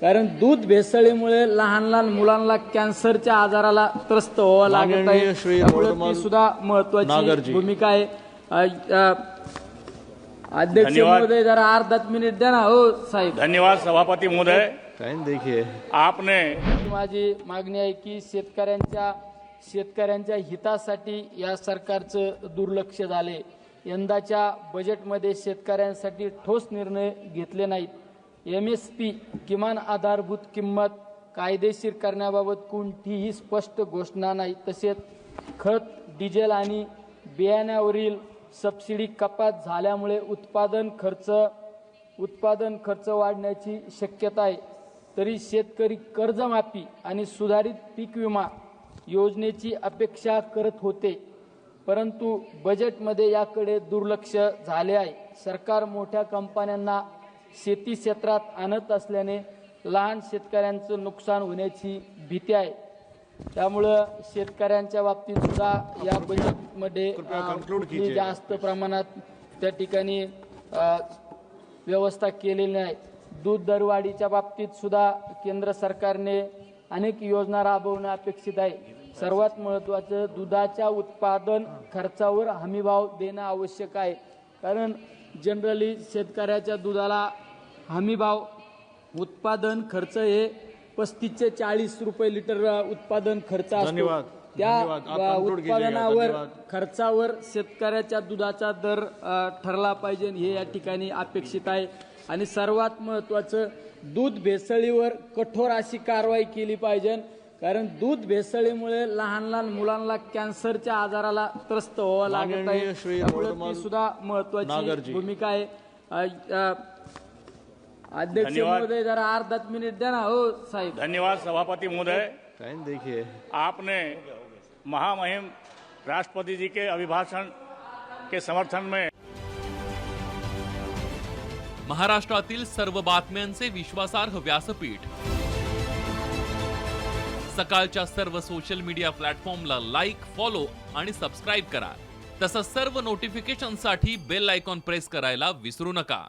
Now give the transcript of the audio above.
कारण दूध भेसळीमुळे लहान लहान मुलांना कॅन्सरच्या आजाराला त्रस्त व्हावं लागत आहे. त्यामुळे ती सुद्धा महत्वाची. भूमिका आहे. अध्यक्ष. महोदय जरा अर्धा मिनिट द्या ना. हो साहेब. धन्यवाद सभापति महोदय. देखिए. आपने माझी मागणी आहे की शेतकऱ्यांच्या शेतकऱ्यांच्या हितासाठी या सरकारचं दुर्लक्ष झाले. यंदाच्या बजेटमध्ये शेतकऱ्यांसाठी ठोस निर्णय घेतले नाहीत. एम एस पी किमान आधारभूत किंमत कायदेशीर करण्याबाबत कोणतीही स्पष्ट घोषणा नाही. तसेच खत डिझेल आणि बियाण्यावरील सबसिडी कपात झाल्यामुळे उत्पादन खर्च उत्पादन खर्च वाढण्याची शक्यता आहे. तरी शेतकरी कर्जमाफी आणि सुधारित पीक विमा योजनेची अपेक्षा करत होते. परंतु बजेटमध्ये याकडे दुर्लक्ष झाले आहे. सरकार मोठ्या कंपन्यांना शेती क्षेत्रात आणत असल्याने लहान शेतकऱ्यांचं नुकसान होण्याची भीती आहे. त्यामुळं शेतकऱ्यांच्या बाबतीत सुद्धा या बजेटमध्ये कीजिए. जास्त प्रमाणात त्या ठिकाणी व्यवस्था केलेली नाही. दूध दरवाढीच्या बाबतीत सुद्धा केंद्र सरकारने अनेक योजना राबवणं अपेक्षित आहे. सर्वात महत्त्वाचं दुधाच्या उत्पादन खर्चावर हमीभाव देणं आवश्यक आहे. कारण जनरली शेतकऱ्याच्या दुधाला हमीभाव उत्पादन खर्च हे पस्तीस ते चाळीस रुपये लिटर उत्पादन खर्च असतो धन्यवाद. त्या. उत्पादनावर. खर्चावर शेतकऱ्याच्या दुधाचा दर ठरला पाहिजे हे या ठिकाणी अपेक्षित आहे आणि सर्वात महत्वाचं दूध भेसळीवर कठोर अशी कारवाई केली पाहिजे कारण दूध भेसळीमुळे लहान लहान मुलांना कॅन्सरच्या आजाराला त्रस्त व्हावं लागत आहे सुद्धा महत्वाची. भूमिका आहे अध्यक्ष धन्यवाद. महोदय जरा अर्धा मिनिट द्या ना. हो साहेब. धन्यवाद सभापति महोदय. टाइम देखिए. आपने महामहिम राष्ट्रपति जी के अभिभाषण के समर्थन में महाराष्ट्रातील सर्व बातम्यांचे विश्वासार्ह व्यासपीठ सकाळच्या सर्व सोशल मीडिया प्लॅटफॉर्मला लाईक फॉलो आणि सबस्क्राईब करा. तसंच सर्व नोटिफिकेशनसाठी बेल आयकॉन प्रेस करायला विसरू नका.